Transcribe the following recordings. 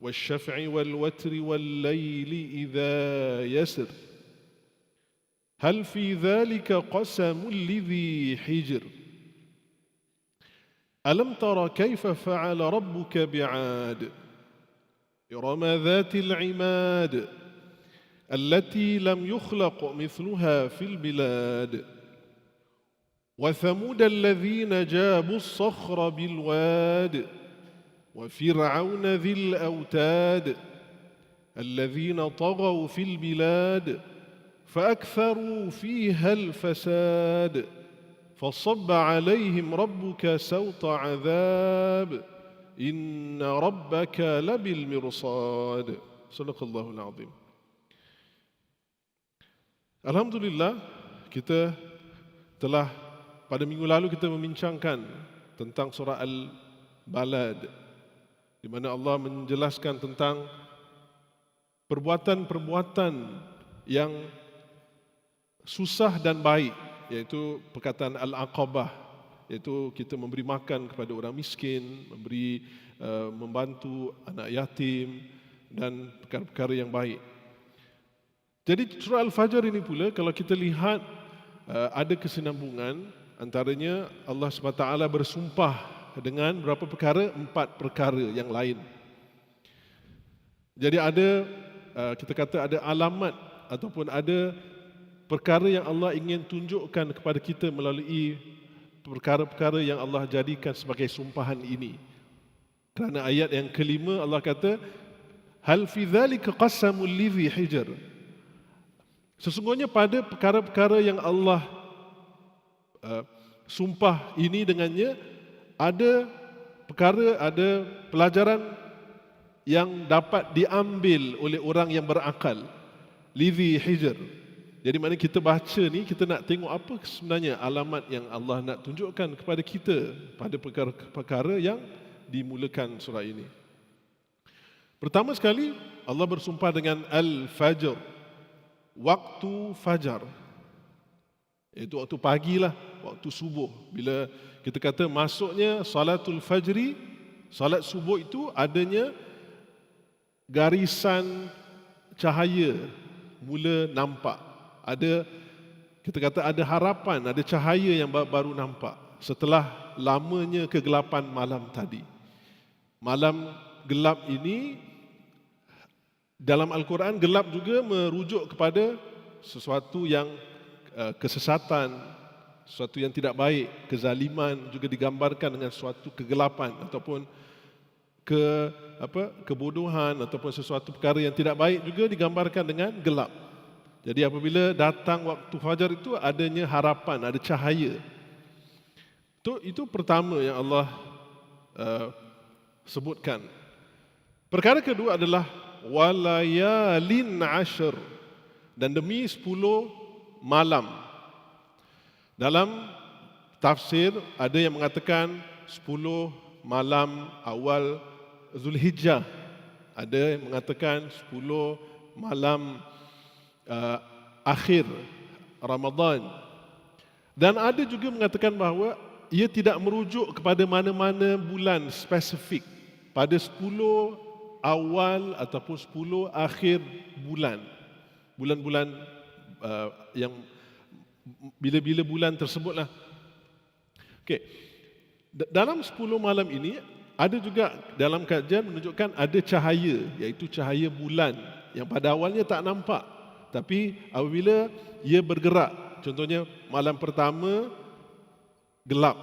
والشفع والوتر والليل إذا يسر. هل في ذلك قسم لذي حجر؟ ألم تر كيف فعل ربك بعاد؟ إرم ذات العماد التي لم يخلق مثلها في البلاد. وثمود الذين جابوا الصخر بالواد. وفرعون ذي الأوتاد الذين طغوا في البلاد فأكثروا فيها الفساد فصب عليهم ربك سوط عذاب إن ربك لبالمرصاد. صدق الله العظيم. Alhamdulillah kita telah pada minggu lalu kita membincangkan tentang surah Al-Balad. Di mana Allah menjelaskan tentang perbuatan-perbuatan yang susah dan baik iaitu perkataan Al-Aqabah iaitu kita memberi makan kepada orang miskin, memberi uh, membantu anak yatim dan perkara-perkara yang baik. Jadi surah Al-Fajr ini pula kalau kita lihat uh, ada kesinambungan antaranya Allah SWT bersumpah dengan berapa perkara? Empat perkara yang lain. Jadi ada uh, kita kata ada alamat ataupun ada perkara yang Allah ingin tunjukkan kepada kita melalui perkara-perkara yang Allah jadikan sebagai sumpahan ini. Kerana ayat yang kelima Allah kata hal fi dzalika qasamul lidhi hijr Sesungguhnya pada perkara-perkara yang Allah uh, sumpah ini dengannya ada perkara ada pelajaran yang dapat diambil oleh orang yang berakal. Lidhi hijr. Jadi mana kita baca ni kita nak tengok apa sebenarnya alamat yang Allah nak tunjukkan kepada kita pada perkara-perkara yang dimulakan surah ini. Pertama sekali Allah bersumpah dengan al-fajr. Waktu fajar. Itu waktu pagi lah, waktu subuh. Bila kita kata masuknya salatul fajri, salat subuh itu adanya garisan cahaya mula nampak. Ada kita kata ada harapan, ada cahaya yang baru nampak setelah lamanya kegelapan malam tadi. Malam gelap ini dalam Al-Quran gelap juga merujuk kepada sesuatu yang kesesatan, sesuatu yang tidak baik, kezaliman juga digambarkan dengan suatu kegelapan ataupun ke apa kebodohan ataupun sesuatu perkara yang tidak baik juga digambarkan dengan gelap. Jadi apabila datang waktu fajar itu adanya harapan, ada cahaya. Itu itu pertama yang Allah uh, sebutkan. Perkara kedua adalah walayalin ashar dan demi sepuluh malam. Dalam tafsir ada yang mengatakan sepuluh malam awal Zulhijjah. Ada yang mengatakan sepuluh malam uh, akhir Ramadan. Dan ada juga mengatakan bahawa ia tidak merujuk kepada mana-mana bulan spesifik. Pada sepuluh awal ataupun 10 akhir bulan. Bulan-bulan uh, yang bila-bila bulan tersebutlah. Okey. Dalam 10 malam ini ada juga dalam kajian menunjukkan ada cahaya iaitu cahaya bulan yang pada awalnya tak nampak tapi apabila ia bergerak contohnya malam pertama gelap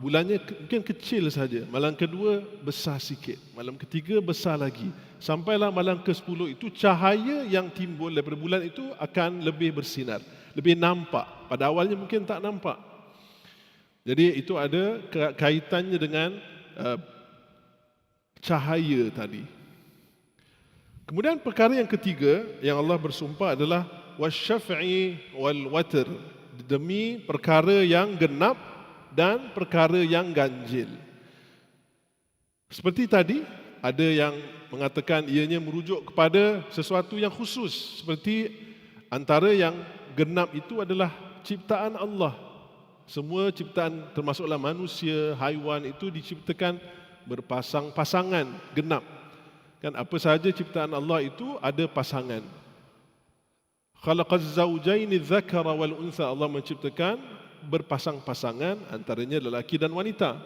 bulannya mungkin kecil saja. Malam kedua besar sikit. Malam ketiga besar lagi. Sampailah malam ke-10 itu cahaya yang timbul daripada bulan itu akan lebih bersinar. Lebih nampak. Pada awalnya mungkin tak nampak. Jadi itu ada kaitannya dengan uh, cahaya tadi. Kemudian perkara yang ketiga yang Allah bersumpah adalah wasyaf'i wal watr demi perkara yang genap dan perkara yang ganjil. Seperti tadi, ada yang mengatakan ianya merujuk kepada sesuatu yang khusus. Seperti antara yang genap itu adalah ciptaan Allah. Semua ciptaan termasuklah manusia, haiwan itu diciptakan berpasang-pasangan genap. Kan apa sahaja ciptaan Allah itu ada pasangan. Khalaqaz zawjaini dzakara wal untha Allah menciptakan berpasang-pasangan antaranya lelaki dan wanita.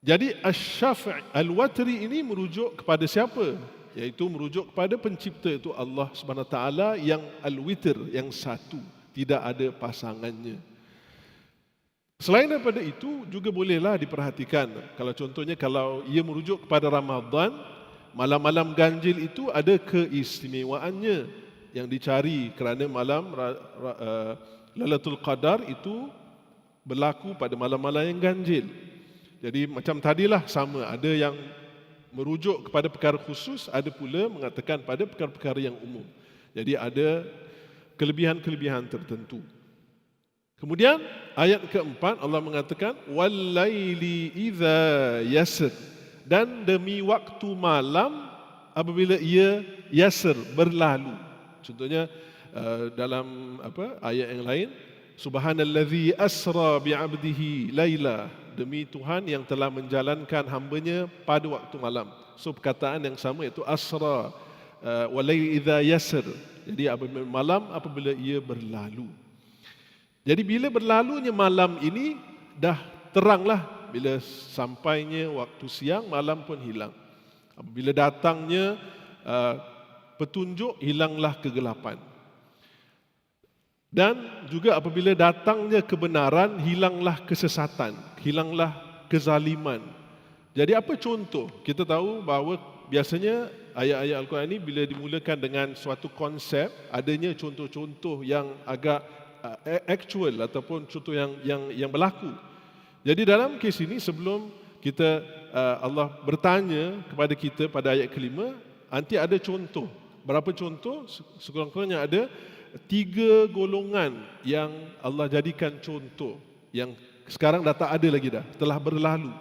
Jadi asy-syafi' al-watri ini merujuk kepada siapa? Yaitu merujuk kepada pencipta itu Allah Subhanahu taala yang al-witr yang satu, tidak ada pasangannya. Selain daripada itu juga bolehlah diperhatikan kalau contohnya kalau ia merujuk kepada Ramadan, malam-malam ganjil itu ada keistimewaannya yang dicari kerana malam uh, Lailatul Qadar itu berlaku pada malam-malam yang ganjil. Jadi macam tadilah sama ada yang merujuk kepada perkara khusus, ada pula mengatakan pada perkara-perkara yang umum. Jadi ada kelebihan-kelebihan tertentu. Kemudian ayat keempat Allah mengatakan walaili idza yasr dan demi waktu malam apabila ia yasr berlalu. Contohnya uh, dalam apa ayat yang lain subhanallazi asra bi'abdihi laila demi Tuhan yang telah menjalankan hambanya pada waktu malam. So perkataan yang sama iaitu asra uh, walaili idza yasr. Jadi apabila malam apabila ia berlalu. Jadi bila berlalunya malam ini dah teranglah bila sampainya waktu siang malam pun hilang. Bila datangnya uh, petunjuk hilanglah kegelapan. Dan juga apabila datangnya kebenaran hilanglah kesesatan, hilanglah kezaliman. Jadi apa contoh? Kita tahu bahawa biasanya ayat-ayat Al-Quran ini bila dimulakan dengan suatu konsep adanya contoh-contoh yang agak actual ataupun contoh yang yang yang berlaku. Jadi dalam kes ini sebelum kita Allah bertanya kepada kita pada ayat kelima, nanti ada contoh. Berapa contoh? Sekurang-kurangnya ada tiga golongan yang Allah jadikan contoh yang sekarang dah tak ada lagi dah, telah berlalu.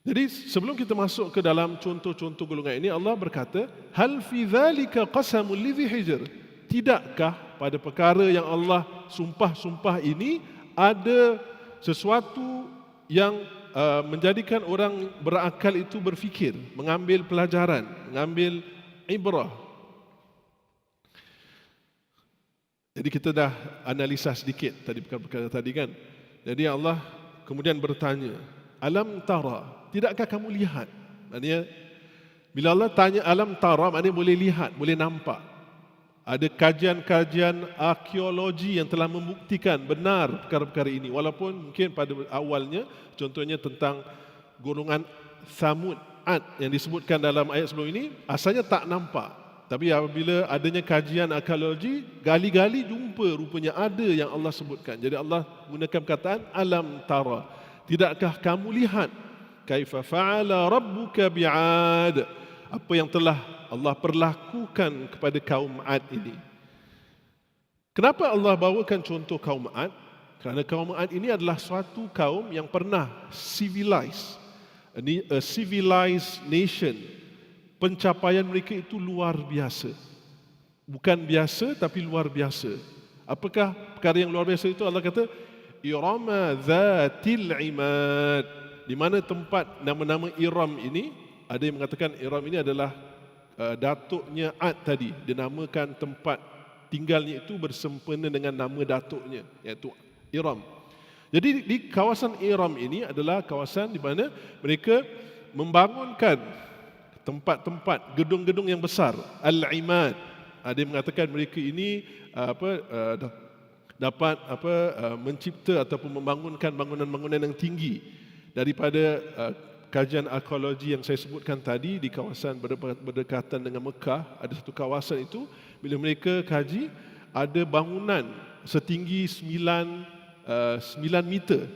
Jadi sebelum kita masuk ke dalam contoh-contoh golongan ini Allah berkata hal fi dzalika qasamul lidhi hijr tidakkah pada perkara yang Allah sumpah-sumpah ini ada sesuatu yang uh, menjadikan orang berakal itu berfikir, mengambil pelajaran, mengambil ibrah. Jadi kita dah analisa sedikit tadi perkara-perkara tadi kan. Jadi Allah kemudian bertanya, "Alam tara? Tidakkah kamu lihat?" Maknanya bila Allah tanya alam tara, maknanya boleh lihat, boleh nampak ada kajian-kajian arkeologi yang telah membuktikan benar perkara-perkara ini walaupun mungkin pada awalnya contohnya tentang golongan Samud Ad yang disebutkan dalam ayat sebelum ini asalnya tak nampak tapi apabila adanya kajian arkeologi gali-gali jumpa rupanya ada yang Allah sebutkan jadi Allah gunakan perkataan alam tara tidakkah kamu lihat kaifa fa'ala rabbuka bi'ad apa yang telah Allah perlakukan kepada kaum Ad ini. Kenapa Allah bawakan contoh kaum Ad? Kerana kaum Ad ini adalah suatu kaum yang pernah civilized. A civilized nation. Pencapaian mereka itu luar biasa. Bukan biasa tapi luar biasa. Apakah perkara yang luar biasa itu? Allah kata, Irama dhatil imad. Di mana tempat nama-nama Iram ini, ada yang mengatakan Iram ini adalah uh, datuknya Ad tadi dinamakan tempat tinggalnya itu bersempena dengan nama datuknya iaitu Iram. Jadi di kawasan Iram ini adalah kawasan di mana mereka membangunkan tempat-tempat gedung-gedung yang besar al-imad. Ada yang mengatakan mereka ini uh, apa uh, dapat apa mencipta ataupun membangunkan bangunan-bangunan yang tinggi daripada kajian arkeologi yang saya sebutkan tadi di kawasan berdekatan dengan Mekah. Ada satu kawasan itu bila mereka kaji ada bangunan setinggi 9 uh, 9 meter.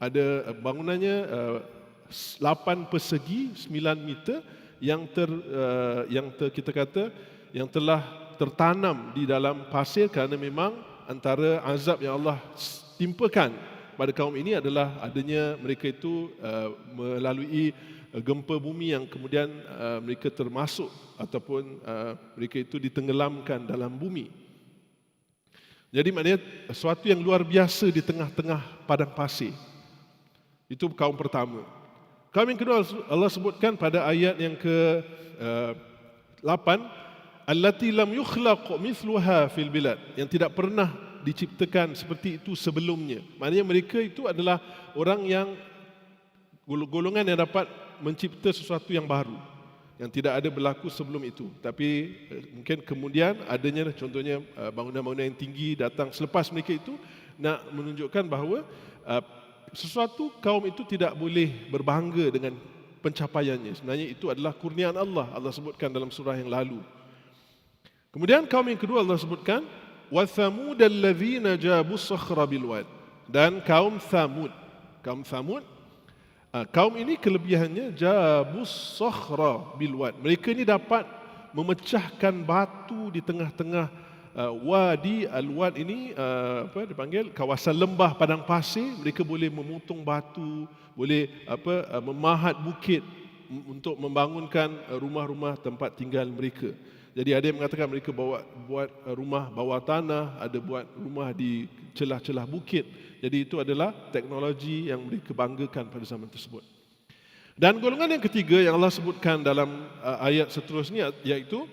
Ada bangunannya uh, 8 persegi 9 meter yang ter uh, yang ter, kita kata yang telah tertanam di dalam pasir kerana memang antara azab yang Allah timpakan pada kaum ini adalah adanya mereka itu uh, melalui uh, gempa bumi yang kemudian uh, mereka termasuk ataupun uh, mereka itu ditenggelamkan dalam bumi. Jadi maknanya sesuatu yang luar biasa di tengah-tengah padang pasir. Itu kaum pertama. Yang kedua Allah sebutkan pada ayat yang ke uh, 8 allati lam yukhlaq mithluha fil bilad yang tidak pernah diciptakan seperti itu sebelumnya. Maknanya mereka itu adalah orang yang golongan yang dapat mencipta sesuatu yang baru yang tidak ada berlaku sebelum itu. Tapi uh, mungkin kemudian adanya contohnya uh, bangunan-bangunan yang tinggi datang selepas mereka itu nak menunjukkan bahawa uh, sesuatu kaum itu tidak boleh berbangga dengan pencapaiannya. Sebenarnya itu adalah kurniaan Allah. Allah sebutkan dalam surah yang lalu. Kemudian kaum yang kedua Allah sebutkan wa thamud allazina jabu sakhra bil wad dan kaum Thamud. Kaum Thamud ah, kaum ini kelebihannya jabu sakhra bil wad. Mereka ini dapat memecahkan batu di tengah-tengah uh, wadi al-wad ini uh, apa dipanggil kawasan lembah padang pasir. Mereka boleh memotong batu boleh apa uh, memahat bukit untuk membangunkan uh, rumah-rumah tempat tinggal mereka. Jadi ada yang mengatakan mereka bawa buat uh, rumah bawah tanah ada buat rumah di celah-celah bukit. Jadi itu adalah teknologi yang mereka banggakan pada zaman tersebut. Dan golongan yang ketiga yang Allah sebutkan dalam uh, ayat seterusnya iaitu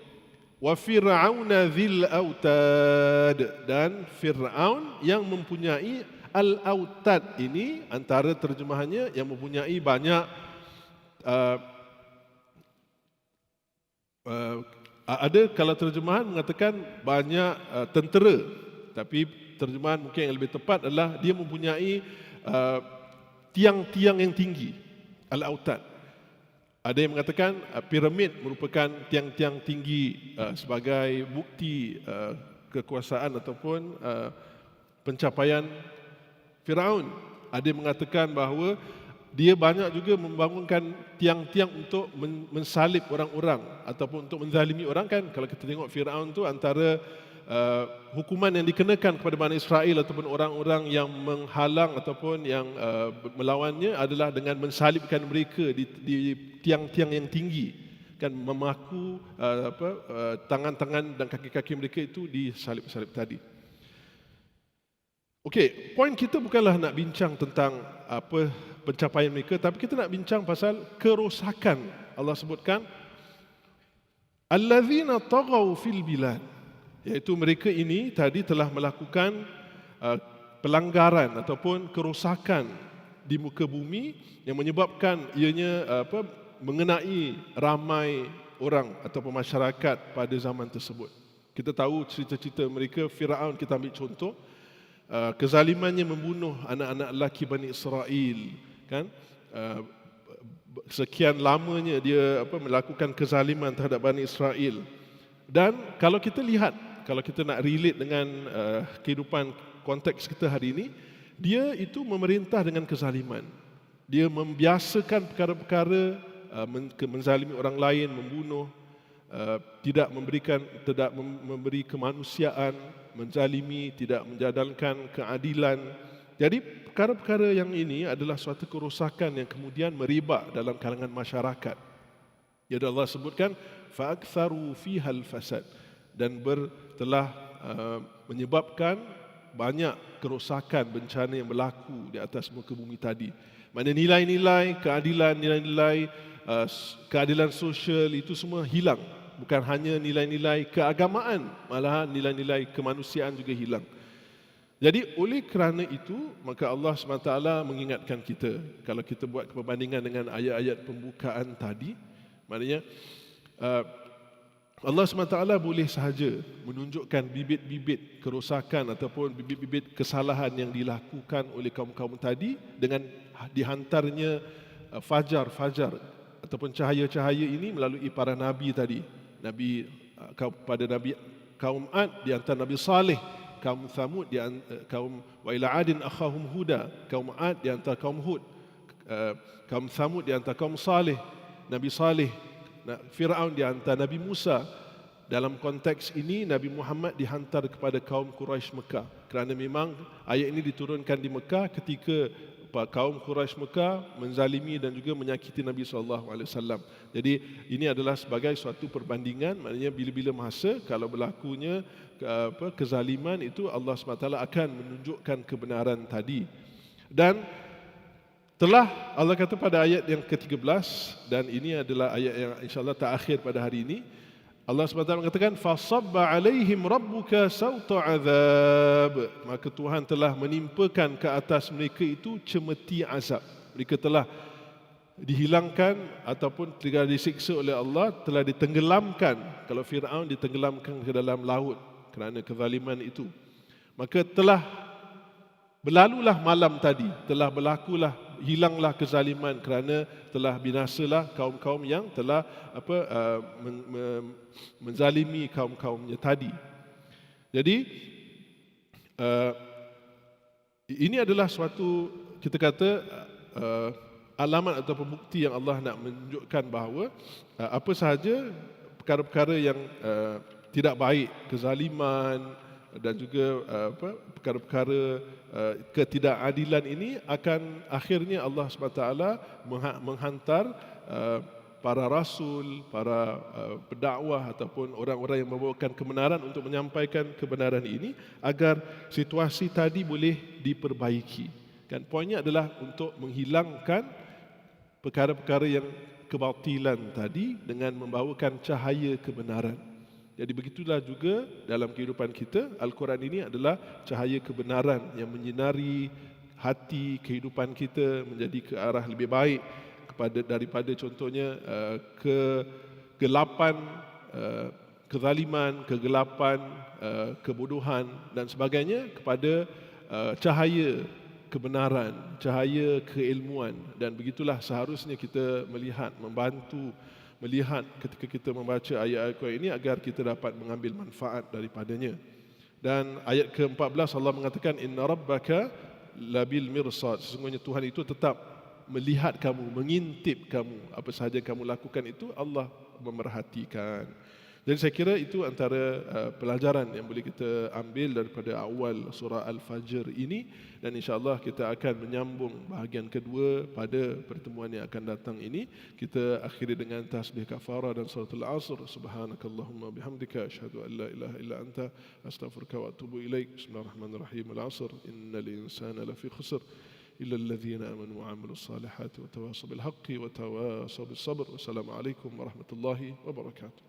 wa fir'auna dzil autad. Dan fir'aun yang mempunyai al autad ini antara terjemahannya yang mempunyai banyak uh, uh, ada kalau terjemahan mengatakan banyak uh, tentera. Tapi terjemahan mungkin yang lebih tepat adalah dia mempunyai uh, tiang-tiang yang tinggi al autad ada yang mengatakan uh, piramid merupakan tiang-tiang tinggi uh, sebagai bukti uh, kekuasaan ataupun uh, pencapaian Firaun. Ada yang mengatakan bahawa dia banyak juga membangunkan tiang-tiang untuk mensalib orang-orang ataupun untuk menzalimi orang kan kalau kita tengok Firaun tu antara uh, hukuman yang dikenakan kepada Bani Israel ataupun orang-orang yang menghalang ataupun yang uh, melawannya adalah dengan mensalibkan mereka di, di tiang-tiang yang tinggi kan memaku uh, apa uh, tangan-tangan dan kaki-kaki mereka itu disalib-salib tadi. Okey, poin kita bukanlah nak bincang tentang apa pencapaian mereka tapi kita nak bincang pasal kerosakan. Allah sebutkan allazina taghaw fil bilad iaitu mereka ini tadi telah melakukan uh, pelanggaran ataupun kerosakan di muka bumi yang menyebabkan ianya uh, apa mengenai ramai orang ataupun masyarakat pada zaman tersebut. Kita tahu cerita-cerita mereka Firaun kita ambil contoh uh, kezalimannya membunuh anak-anak lelaki Bani Israel kan uh, sekian lamanya dia apa melakukan kezaliman terhadap Bani Israel dan kalau kita lihat kalau kita nak relate dengan uh, kehidupan konteks kita hari ini, dia itu memerintah dengan kezaliman. Dia membiasakan perkara-perkara uh, menzalimi orang lain, membunuh, uh, tidak memberikan tidak memberi kemanusiaan, menzalimi, tidak menjadalkan keadilan. Jadi perkara-perkara yang ini adalah suatu kerosakan yang kemudian meribak dalam kalangan masyarakat. Ya Allah sebutkan fa aktsaru fiha al-fasad dan ber, telah uh, menyebabkan banyak kerosakan bencana yang berlaku di atas muka bumi tadi. Mana nilai-nilai keadilan, nilai-nilai uh, keadilan sosial itu semua hilang. Bukan hanya nilai-nilai keagamaan, malahan nilai-nilai kemanusiaan juga hilang. Jadi oleh kerana itu, maka Allah SWT mengingatkan kita. Kalau kita buat perbandingan dengan ayat-ayat pembukaan tadi, maknanya uh, Allah SWT boleh sahaja menunjukkan bibit-bibit kerosakan ataupun bibit-bibit kesalahan yang dilakukan oleh kaum-kaum tadi dengan dihantarnya uh, fajar-fajar ataupun cahaya-cahaya ini melalui para nabi tadi. Nabi uh, pada nabi kaum Ad di antara nabi Saleh, kaum Thamud di uh, kaum wa ila adin akhahum huda, kaum Ad di antara kaum Hud, kaum Thamud di antara kaum Saleh, Nabi Saleh Fir'aun dihantar Nabi Musa dalam konteks ini Nabi Muhammad dihantar kepada kaum Quraisy Mekah kerana memang ayat ini diturunkan di Mekah ketika kaum Quraisy Mekah menzalimi dan juga menyakiti Nabi sallallahu alaihi wasallam. Jadi ini adalah sebagai suatu perbandingan maknanya bila-bila masa kalau berlakunya apa kezaliman itu Allah SWT akan menunjukkan kebenaran tadi. Dan Telah Allah kata pada ayat yang ke-13 dan ini adalah ayat yang insya-Allah terakhir pada hari ini. Allah SWT mengatakan fasabba alaihim rabbuka sauta azab. Maka Tuhan telah menimpakan ke atas mereka itu cemeti azab. Mereka telah dihilangkan ataupun telah disiksa oleh Allah, telah ditenggelamkan. Kalau Firaun ditenggelamkan ke dalam laut kerana kezaliman itu. Maka telah berlalulah malam tadi, telah berlakulah hilanglah kezaliman kerana telah binasalah kaum-kaum yang telah apa uh, men, men, menzalimi kaum-kaumnya tadi. Jadi uh, ini adalah suatu kita kata uh, alamat atau bukti yang Allah nak menunjukkan bahawa uh, apa sahaja perkara-perkara yang uh, tidak baik, kezaliman dan juga uh, apa perkara-perkara uh, ketidakadilan ini akan akhirnya Allah SWT menghantar uh, para rasul, para pendakwah ataupun orang-orang yang membawakan kebenaran untuk menyampaikan kebenaran ini agar situasi tadi boleh diperbaiki. Kan poinnya adalah untuk menghilangkan perkara-perkara yang kebatilan tadi dengan membawakan cahaya kebenaran. Jadi begitulah juga dalam kehidupan kita, Al-Quran ini adalah cahaya kebenaran yang menyinari hati kehidupan kita menjadi ke arah lebih baik kepada daripada contohnya uh, kegelapan, uh, kezaliman, kegelapan, uh, kebodohan dan sebagainya kepada cahaya kebenaran, cahaya keilmuan. Dan begitulah seharusnya kita melihat, membantu melihat ketika kita membaca ayat Al-Quran ini agar kita dapat mengambil manfaat daripadanya. Dan ayat ke-14 Allah mengatakan inna rabbaka labil mirsad. Sesungguhnya Tuhan itu tetap melihat kamu, mengintip kamu. Apa sahaja kamu lakukan itu Allah memerhatikan. Jadi saya kira itu antara uh, pelajaran yang boleh kita ambil daripada awal surah Al-Fajr ini dan insya-Allah kita akan menyambung bahagian kedua pada pertemuan yang akan datang ini. Kita akhiri dengan tasbih kafarah dan suratul asr. Subhanakallahumma bihamdika asyhadu an la ilaha illa anta astaghfiruka wa atubu ilaik. Bismillahirrahmanirrahim. Al-asr innal insana lafi khusr. إلا الذين آمنوا وعملوا الصالحات وتواصوا بالحق وتواصوا بالصبر والسلام عليكم ورحمة الله وبركاته